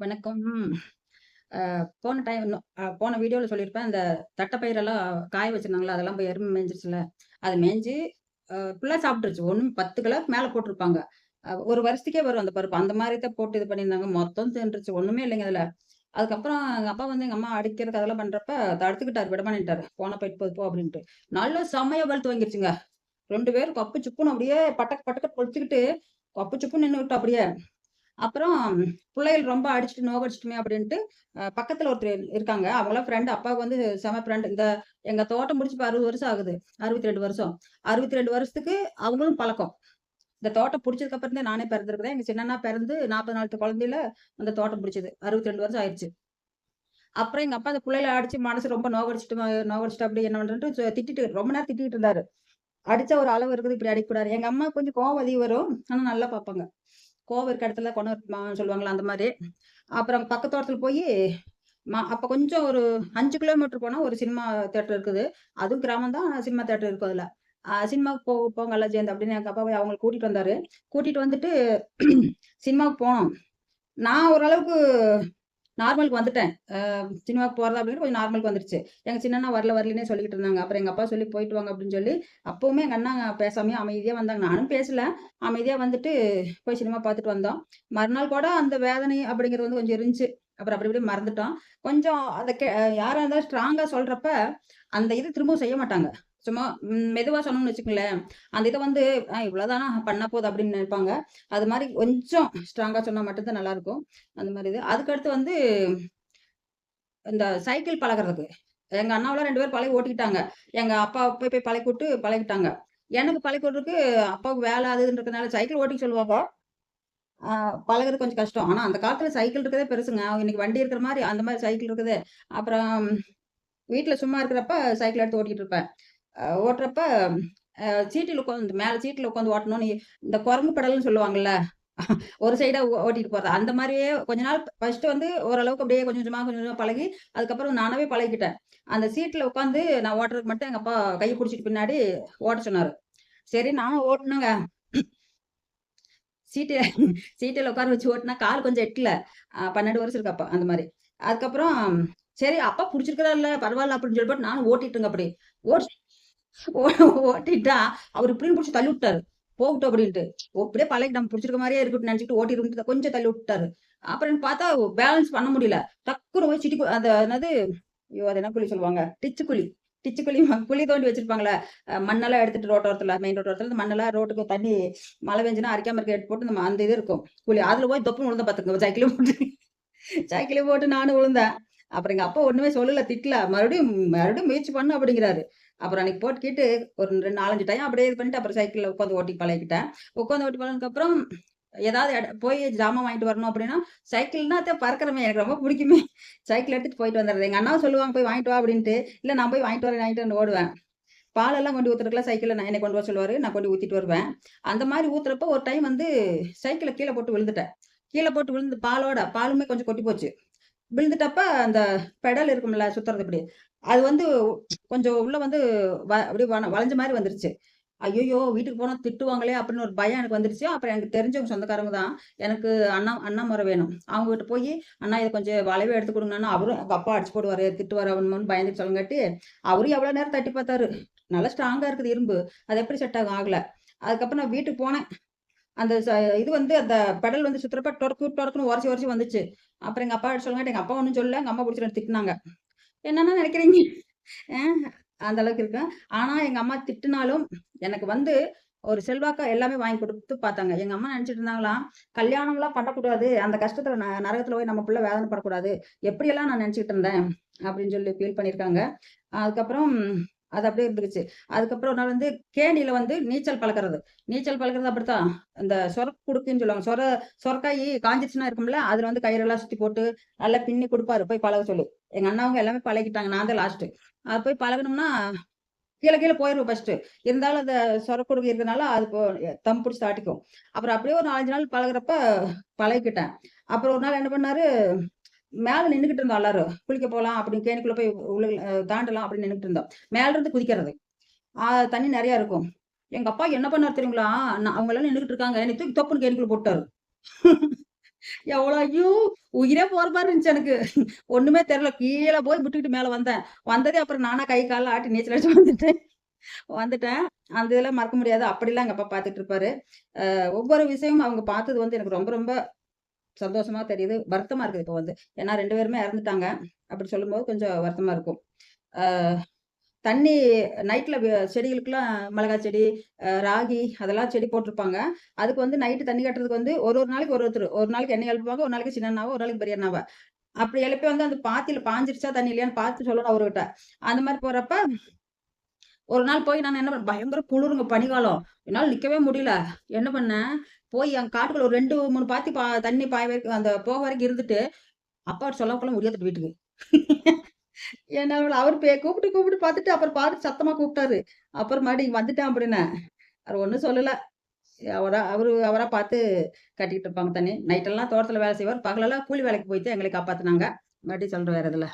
வணக்கம். போன டைம் போன வீடியோல சொல்லியிருப்பேன். அந்த தட்டப்பயிரெல்லாம் காய வச்சிருந்தாங்கல்ல, அதெல்லாம் போய் எறும்பு மேய்ஞ்சிருச்சுல்ல. அது மேய்ஞ்சு அ ஃபுல்லா சாப்பிட்டுருச்சு. ஒண்ணும் 10 கிலோவுக்கு மேல போட்டுருப்பாங்க. ஒரு வருஷத்துக்கே வரும் அந்த பருப்பு. அந்த மாரி தான் போட்டு இது பண்ணியிருந்தாங்க. மொத்தம் தின்றுச்சு. ஒண்ணுமே இல்லைங்க அதுல. அதுக்கப்புறம் எங்க அப்பா வந்து எங்க அம்மா அடிக்கிறதுக்கு அதெல்லாம் பண்றப்ப தடுத்துக்கிட்டாரு. விடமாட்டேன்ட்டாரு. "போனா போயிட்டு போது போ" அப்படின்ட்டு. நல்லா செம்மையா வெளுத்து வாங்கிருச்சுங்க. 2 பேரும் கப்பு சிப்புன்னு அப்படியே பட்டக் பட்டக்குன்னு பொழிச்சுக்கிட்டு, கப்பு சிப்புன்னு நின்னுகிட்டோம் அப்படியே. அப்புறம் பிள்ளைகள் ரொம்ப அடிச்சுட்டு நோகடிச்சிட்டுமே அப்படின்ட்டு, பக்கத்துல ஒருத்தர் இருக்காங்க. அவங்கலாம் ஃப்ரெண்டு அப்பாவுக்கு வந்து செம ஃப்ரெண்ட். இந்த எங்க தோட்டம் முடிச்சு இப்ப 60 வருஷம் ஆகுது. 62 வருஷம். 62 வருஷத்துக்கு அவங்களும் பழக்கம். இந்த தோட்டம் பிடிச்சதுக்கு அப்புறம் தான் நானே பிறந்திருக்கிறேன். எங்க சின்னண்ணா பிறந்து 40 நாளத்து குழந்தையில அந்த தோட்டம் பிடிச்சது அறுபத்தி ரெண்டு வருஷம் ஆயிடுச்சு அப்புறம் எங்க அப்பா அந்த புள்ளைகள அடிச்சு மனசு ரொம்ப நோகடிச்சிட்டு நோகடிச்சிட்டு அப்படி என்ன பண்றேன்ட்டு திட்டிட்டு ரொம்ப நேரம் திட்டிட்டு இருந்தாரு. அடிச்சா ஒரு அளவு இருக்குது. இப்படி அடிக்கக்கூடாது. எங்க அம்மா கொஞ்சம் கோவம் அதிகம் வரும். ஆனா நல்லா பார்ப்பாங்க. கோவம் இருக்க இடத்துல கொண்டு வரமான்னு சொல்லுவாங்களா அந்த மாதிரி அப்புறம் பக்கத்து போய் மா ம அப்ப கொஞ்சம் ஒரு அஞ்சு கிலோமீட்டர் போனா ஒரு சினிமா தேட்டர் இருக்குது. அதுவும் கிராமம் தான். சினிமா தேட்டர் இருக்கும் அதுல. சினிமாவுக்கு போ போங்கல்ல ஜெயந்த் அப்படின்னு எங்க அப்பா போய் அவங்கள கூட்டிட்டு வந்தாரு. கூட்டிட்டு வந்துட்டு சினிமாவுக்கு போனோம். நான் ஓரளவுக்கு நார்மலுக்கு வந்துட்டேன். அ சினிமாவுக்கு போறதா அப்படின்னு கொஞ்சம் நார்மலுக்கு வந்துருச்சு. எங்க சின்னண்ணா வரல வரலன்னே சொல்லிக்கிட்டு இருந்தாங்க. அப்புறம் எங்க அப்பா சொல்லி போயிட்டு வாங்க அப்படின்னு சொல்லி, அப்பவுமே எங்க அண்ணா பேசாமே அமைதியா வந்தாங்க. நானும் பேசல. அமைதியா வந்துட்டு போய் சினிமா பார்த்துட்டு வந்தோம். மறுநாள் கூட அந்த வேதனை அப்படிங்கிறது வந்து கொஞ்சம் இருந்துச்சு. அப்புறம் அப்படி இப்படி மறந்துட்டோம். கொஞ்சம் அதை கெ யாரா இருந்தாலும் ஸ்ட்ராங்கா சொல்றப்ப, அந்த இது திரும்பவும் செய்ய மாட்டாங்க. சும்மா மெதுவாக மெதுவா சொன்னோம்னு வச்சுக்கோங்களேன் அந்த இதை வந்து அ இவ்வளோதானா பண்ணா போது அப்படின்னு நினைப்பாங்க. அது மாதிரி கொஞ்சம் ஸ்ட்ராங்கா சொன்னா மட்டும்தான் நல்லாயிருக்கும் அந்த மாதிரி இது. அதுக்கடுத்து வந்து இந்த சைக்கிள் பழகுறதுக்கு. எங்க அண்ணாவெல்லாம் ரெண்டு பேரும் பழகி ஓட்டிக்கிட்டாங்க. எங்க அப்பா போய் போய் பழகி விட்டு பழகிட்டாங்க. எனக்கு பழகி விட்றதுக்கு அப்பாவுக்கு வேலை அது இதுன்னு சைக்கிள் ஓட்டிக்க சொல்லுவாங்க. பழகிறது பழகுறது கொஞ்சம் கஷ்டம். ஆனா அந்த காலத்துல சைக்கிள் இருக்கிறதே பெருசுங்க. இன்னைக்கு வண்டி இருக்கிற மாதிரி அந்த மாதிரி சைக்கிள் இருக்குது. அப்புறம் வீட்டில் சும்மா இருக்கிறப்ப சைக்கிள் எடுத்து ஓட்டிட்டு இருப்பேன். ஓட்டுறப்ப சீட்டில் உட்காந்து மேல சீட்ல உட்காந்து ஓட்டணும்னு இந்த குரங்கு படல்னு சொல்லுவாங்கல்ல. ஒரு சைடா ஓட்டிட்டு போறது. அந்த மாதிரியே கொஞ்ச நாள் ஃபர்ஸ்ட் வந்து ஓரளவுக்கு அப்படியே கொஞ்சம் கொஞ்சமா கொஞ்சம் கொஞ்சமா பழகி, அதுக்கப்புறம் நானாவே பழகிக்கிட்டேன். அந்த சீட்ல உட்காந்து நான் ஓட்டுறதுக்கு மட்டும் எங்க அப்பா கை பிடிச்சிட்டு பின்னாடி ஓட்ட சொன்னாரு. சரி நானும் ஓட்டணுங்க சீட்டு சீட்டுல உட்கார வச்சு ஓட்டினா கால் கொஞ்சம் எட்டல. அ 12 வருஷம் இருக்கு அப்பா அந்த மாதிரி அதுக்கப்புறம் சரி அப்பா பிடிச்சிருக்கிறால்ல பரவாயில்ல அப்படின்னு சொல்லிட்டு நானும் ஓட்டிட்டுங்க அப்படி. ஓட்டு ஓட்டிட்டா அவரு இப்படின்னு பிடிச்சி தள்ளி விட்டாரு. போகட்டும் அப்படின்ட்டு. அப்படியே இப்படியே பழகி நம்ம புடிச்சிருக்க மாதிரியே இருக்கட்டும்னு நெனச்சுக்கிட்டு ஓட்டிட்டு கொஞ்சம் தள்ளி விட்டாரு அப்புறம் பார்த்தா பேலன்ஸ் பண்ண முடியல. டக்குனு போய் சிட்டி அந்த என்னது ஐயோ! அது என்ன குழி சொல்லுவாங்க? டிச்சு குழி. டிச்சு குழி குழி தோண்டி வச்சிருப்பாங்கல்ல. மண்ணெல்லாம் எடுத்துட்டு ரோட்டோரத்துல மெயின் ரோட்டோரத்துல மண்ணெல்லாம் ரோட்டுக்கு தண்ணி மழை பெஞ்சுனா அரைக்காம இருக்க எடுத்து போட்டு நம்ம அந்த இது இருக்கும். குழி. அதுல போய் தொப்புன்னு விழுந்த பாத்துக்கோங்க சைக்கிள போட்டு சைக்கிள போட்டு நானும் விழுந்தேன். அப்புறம் எங்க அப்பா ஒண்ணுமே சொல்லல, திட்டல. மறுபடியும் மறுபடியும் முயற்சி பண்ணு அப்படிங்கிறாரு. அப்புறம் அன்னைக்கு போட்டுக்கிட்டு ஒரு 2, 4, 5 டைம் அப்படியே இது பண்ணிட்டு அப்புறம் சைக்கிளில் உட்காந்து ஓட்டி பழகிக்கிட்டேன். உட்காந்து ஓட்டி பழகுனதுக்கப்புறம் ஏதாவது போய் ஜாமான் வாங்கிட்டு வரணும் அப்படின்னா, சைக்கிள்னா தான் பறக்கிறமே எனக்கு ரொம்ப பிடிக்குமே சைக்கிள் எடுத்துட்டு போயிட்டு வந்துடுறது. எங்கள் அண்ணாவும் சொல்லுவாங்க போய் வாங்கிட்டு வா அப்படின்ட்டு. இல்லை நான் போய் வாங்கிட்டு வரேன் வாங்கிட்டு வந்து ஓடுவேன். பாலெல்லாம் கொண்டு ஊற்றுறதுக்குலாம் சைக்கிளில் நான் என்னை கொண்டு வர சொல்லுவார் நான் கொண்டு ஊற்றிட்டு வருவேன். அந்த மாதிரி ஊற்றுறப்ப ஒரு டைம் வந்து சைக்கிளை கீழே போட்டு விழுந்துட்டேன். கீழே போட்டு விழுந்து பாலோட பாலுமே கொஞ்சம் கொட்டி போச்சு. விழுந்துட்டப்ப அந்த பெடல் இருக்கும்ல சுத்துறது இப்படி. அது வந்து கொஞ்சம் உள்ள வந்து வ அப்படியே வளைஞ்ச மாதிரி வந்துருச்சு. ஐய்யய்யோ! வீட்டுக்கு போனா திட்டுவாங்களே அப்படின்னு ஒரு பயம் எனக்கு வந்துருச்சு. அப்புறம் எனக்கு தெரிஞ்சவங்க சொந்தக்காரங்க தான். எனக்கு அண்ணா அண்ணா முறை வேணும். அவங்ககிட்ட போய் "அண்ணா இதை கொஞ்சம் வளைவே எடுத்து கொடுங்கன்னு அவரும் எங்க அப்பா அடிச்சு போடுவாரு, திட்டுவாரு அவனு பயந்துட்டு சொல்லுங்காட்டி அவரும் எவ்வளோ நேரம் தட்டி பார்த்தாரு. நல்லா ஸ்ட்ராங்கா இருக்குது இரும்பு. அது எப்படி செட் ஆகும்? ஆகல. அதுக்கப்புறம் நான் வீட்டுக்கு போனேன். அந்த ச இது வந்து அந்த பெடல் வந்து சுற்றுறப்ப டொரக்கு டொரக்குன்னு உரைச்சி உரைச்சி வந்துச்சு. அப்புறம் எங்க அப்பா சொல்லுங்க எங்க அப்பா ஒன்றும் சொல்லல. எங்க அம்மா புடிச்சு 2 திட்டுனாங்க. என்னண்ணா நினைக்கிறீங்க அந்த அளவுக்கு இருக்கேன். ஆனா எங்க அம்மா திட்டுனாலும், எனக்கு வந்து ஒரு செல்வாக்கா எல்லாமே வாங்கி கொடுத்து பார்த்தாங்க. எங்க அம்மா நினைச்சிட்டு இருந்தாங்களாம், கல்யாணம்லாம் பண்ணக்கூடாது. அந்த கஷ்டத்துல ந நரகத்துல போய் நம்ம பிள்ளை வேதனை படக்கூடாது. எப்படியெல்லாம் நான் நினைச்சிட்டு இருந்தேன். அப்படின்னு சொல்லி ஃபீல் பண்ணியிருக்காங்க. அதுக்கப்புறம் அது அப்படியே இருந்துருச்சு. அதுக்கப்புறம் ஒரு நாள் வந்து கேணியில வந்து நீச்சல் பழக்கிறது நீச்சல் பழக்கிறது அப்படித்தான். இந்த சொர குடுக்குன்னு சொல்லுவாங்க. சொர சொரக்காயி காஞ்சிச்சுன்னா இருக்கும்ல, அதுல வந்து கயிறெல்லாம் சுத்தி போட்டு நல்லா பின்னி கொடுப்பாரு போய் பழக சொல்லி. எங்க அண்ணாவங்க எல்லாமே பழகிட்டாங்க. நான் தான் லாஸ்ட்டு. அது போய் பழகணும்னா, கீழே கீழே போயிருவேன் ஃபர்ஸ்ட் இருந்தாலும் அந்த சொரக் குடுக்கு இருக்கனால அது தம் பிடிச்சி தாட்டிக்கும். அப்புறம் அப்படியே ஒரு 4, 5 நாள் பழகுறப்ப பழகிக்கிட்டேன். அப்புறம் ஒரு நாள் என்ன பண்ணாரு, மேல நின்றுகிட்டு இருந்தோம் எல்லாரும். குளிக்க போகலாம் அப்படின்னு கேணிக்குள்ள போய் உள்ள தாண்டலாம் அப்படின்னு நின்றுட்டு இருந்தோம். மேல இருந்து குதிக்கிறது. தண்ணி நிறையா இருக்கும். எங்க அப்பா என்ன பண்ணார் தெரியுங்களா? நான் அவங்க எல்லாம் இருக்காங்க. நீ தூக்கி தொப்புன்னு கேணிக்குள்ள போட்டாரு. எவ்வளோ ஐயோ! உயிரே போற மாதிரி இருந்துச்சு எனக்கு. ஒண்ணுமே தெரியல. கீழே போய் விட்டுக்கிட்டு மேல வந்தேன். வந்ததே அப்புறம் நானா கை காலில் ஆட்டி நீச்சல் அடிச்சு வந்துட்டேன். வந்துட்டேன். அந்த இதெல்லாம் மறக்க முடியாது. அப்படிலாம் எங்க அப்பா பார்த்துட்டு இருப்பாரு. ஒவ்வொரு விஷயமும் அவங்க பார்த்தது வந்து எனக்கு ரொம்ப ரொம்ப சந்தோஷமா தெரியுது. வருத்தமா இருக்குது இப்போ வந்து. ஏன்னா ரெண்டு பேருமே இறந்துட்டாங்க. அப்படி சொல்லும்போது கொஞ்சம் வருத்தமா இருக்கும். தண்ணி நைட்டில் செடிகளுக்கெல்லாம் மிளகாய் செடி, ராகி அதெல்லாம் செடி போட்டிருப்பாங்க. அதுக்கு வந்து நைட்டு தண்ணி கட்டுறதுக்கு வந்து ஒரு ஒரு நாளைக்கு ஒரு ஒருத்தர் ஒரு நாளைக்கு எண்ணெய் எழுப்புவாங்க, ஒரு நாளைக்கு சின்ன ஒரு நாளைக்கு பெரிய அண்ணாவ. அப்படி எழுப்பி வந்து அந்த பாத்தியில் பாஞ்சிருச்சா தண்ணி இல்லையான்னு பார்த்து சொல்லணும் அவர்கிட்ட அந்த மாதிரி போகிறப்ப ஒரு நாள் போய் நான் என்ன பண்ணேன், பயங்கர குளிருங்க பனிகாலம் என்னால் நிற்கவே முடியல. என்ன பண்ணேன், போய் என் காட்டுக்குள்ள ஒரு 2, 3 பாத்தி பா தண்ணி பாய வரைக்கும் அந்த போக வரைக்கும் இருந்துட்டு, அப்பா சொல்லக்குள்ள முடியாது வீட்டுக்கு. ஏன்னா அவர் பே கூப்பிட்டு கூப்பிட்டு பார்த்துட்டு, அப்புறம் பார்த்துட்டு சத்தமா கூப்பிட்டாரு. அப்புறம் மறுபடியும் வந்துட்டேன் அப்படின்னு அவர் ஒன்றும் சொல்லலை அவரா அவரு அவரா பார்த்து கட்டிக்கிட்டு இருப்பாங்க தண்ணி. நைட்டெல்லாம் தோட்டத்தில் வேலை செய்வார். பகலெல்லாம் கூலி வேலைக்கு போயிட்டு எங்களை காப்பாற்றினாங்க மறுபடியும் சொல்கிற வேறு இதில்